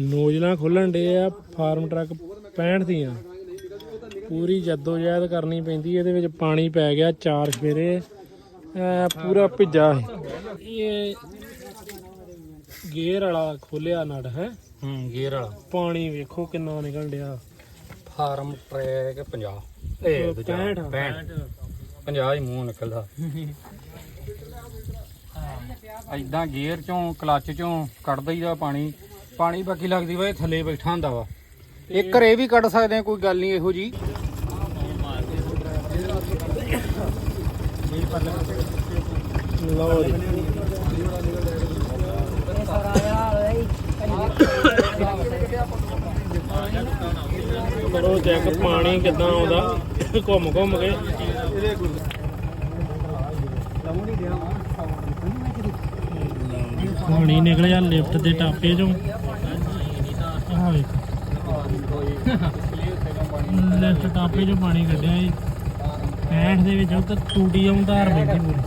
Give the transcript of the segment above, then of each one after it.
ਨੋਜ਼ਲਾਂ ਖੋਲਣ ਡੇ ਆ farm truck 65 ਦੀਆਂ। ਪੂਰੀ ਜਦੋਜਹਿਦ ਕਰਨੀ ਪੈਂਦੀ ਇਹਦੇ ਵਿੱਚ ਪਾਣੀ ਪੈ ਗਿਆ ਚਾਰ ਸਵੇਰੇ। ਪੂਰਾ ਭਿੱਜਾ। ਇਹ। ਗੇਅਰ ਵਾਲਾ ਖੋਲਿਆ ਨੜ ਹੈ? ਹੂੰ ਗੇਅਰ ਵਾਲਾ। ਪਾਣੀ ਵੇਖੋ ਕਿੰਨਾ ਨਿਕਲ ਡਿਆ। ਫਾਰਮ ਟਰੈਕ 50 ਇਹ ਦੂਜਾ 65 65 50 ਹੀ ਮੂੰਹ ਨਿਕਲਦਾ। ਐਦਾਂ ਗੇਅਰ ਚੋਂ ਕਲੱਚ ਚੋਂ ਕੱਢ ਦਈਦਾ ਪਾਣੀ। ਪਾਣੀ ਬਾਕੀ ਲੱਗਦੀ ਵਾ ਇਹ ਥੱਲੇ ਬੈਠਾ ਹੁੰਦਾ ਵਾ। ਇੱਕ ਘਰੇ ਵੀ ਕੱਢ ਸਕਦੇ ਆ ਕੋਈ ਗੱਲ ਨਹੀਂ ਇਹੋ ਜੀ। ਲਓ ਜੀ। ਕਰੋ ਚੈੱਕ ਪਾਣੀ ਕਿੱਦਾਂ ਆਉਂਦਾ? ਘੁੰਮ ਘੁੰਮ ਕੇ। ਪਾਣੀ ਨਿਕਲਿਆ ਲਿਫਟ ਦੇ ਟਾਪੇ ਚੋਂ। ਲਿਫਟ ਟਾਪੇ ਚੋਂ ਪਾਣੀ ਕੱਢਿਆ ਜੀ। 65 ਦੇ ਵਿੱਚ ਉਹ ਤਾਂ ਟੂਟੀ ਆਉਂ ਧਾਰ ਬੈਠੀ ਪੂਰੀ।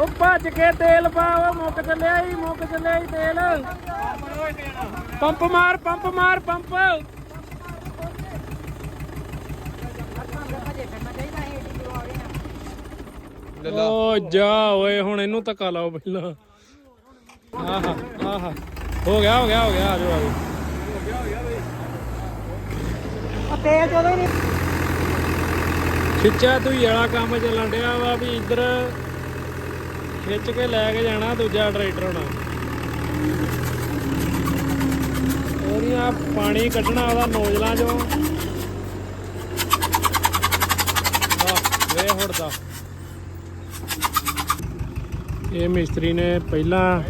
ਉਹ ਭੱਜ ਕੇ ਤੇਲ ਪਾ ਉਹ ਮੁੱਕ ਚੱਲਿਆ ਈ ਮੁੱਕ ਚੱਲਿਆ ਈ ਤੇਲ। ਪੰਪ ਮਾਰ ਪੰਪ ਮਾਰ ਪੰਪ। ਓ ਜਾ ਓਏ ਹੁਣ ਇਹਨੂੰ ਧੱਕਾ ਲਾਓ ਪਹਿਲਾਂ। ਆਹਾ ਆਹਾ। ਹੋ ਗਿਆ ਹੋ ਗਿਆ ਹੋ ਗਿਆ ਆ ਜਾਓ ਆ ਜਾਓ। ਤੇਲ ਜਦੋਂ ਨਹੀਂ ਖਿੱਚਿਆ ਤੂੰ ਵਾਲਾ ਕੰਮ ਚੱਲਣ ਡਿਆ ਵਾ ਵੀ ਇੱਧਰ ਖਿੱਚ ਕੇ ਲੈ ਕੇ ਜਾਣਾ ਦੂਜਾ ਟਰੈਕਟਰ ਹੋਣਾ। ਉਹਦੀਆਂ ਪਾਣੀ ਕੱਢਣਾ ਉਹਦਾ ਨੋਜ਼ਲਾਂ ਚੋਂ। ਵੇ ਹੁੜਦਾ। ਇਹ ਮਿਸਤਰੀ ਨੇ ਪਹਿਲਾਂ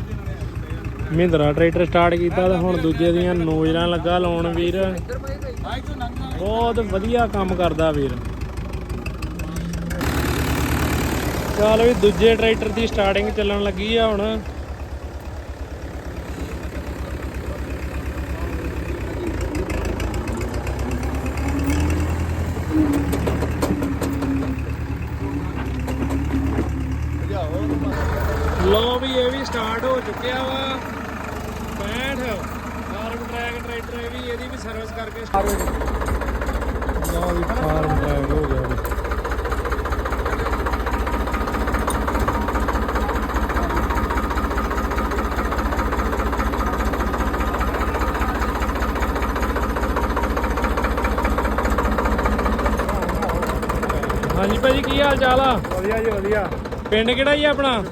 ਮਹਿੰਦਰਾ ਟਰੈਕਟਰ ਸਟਾਰਟ ਕੀਤਾ ਤੇ ਹੁਣ ਦੂਜੇ ਦੀਆਂ ਨੋਜ਼ਲਾਂ ਲੱਗਾ ਲਾਉਣ ਵੀਰ। ਬਹੁਤ ਵਧੀਆ ਕੰਮ ਕਰਦਾ ਵੀਰ। ਚੱਲ ਵੀ ਦੂਜੇ ਟਰੈਕਟਰ ਦੀ ਸਟਾਰਟਿੰਗ ਚੱਲਣ ਲੱਗੀ ਆ ਹੁਣ। ਲੋ ਵੀ ਇਹ ਵੀ ਸਟਾਰਟ ਹੋ ਚੁੱਕਿਆ ਵਾ। ਟਰੈਕਟਰ ਇਹ ਵੀ ਇਹਦੀ ਵੀ ਸਰਵਿਸ ਕਰਕੇ ਸਟਾਰਟ ਵੀ ਫਾਰਮ ਹੋ ਗਿਆ ਵੀ ਹਾਂਜੀ ਭਾਜੀ ਕੀ ਹਾਲ ਚਾਲ ਆ? ਵਧੀਆ ਜੀ ਵਧੀਆ। ਪਿੰਡ ਕਿਹੜਾ ਜੀ ਆਪਣਾ?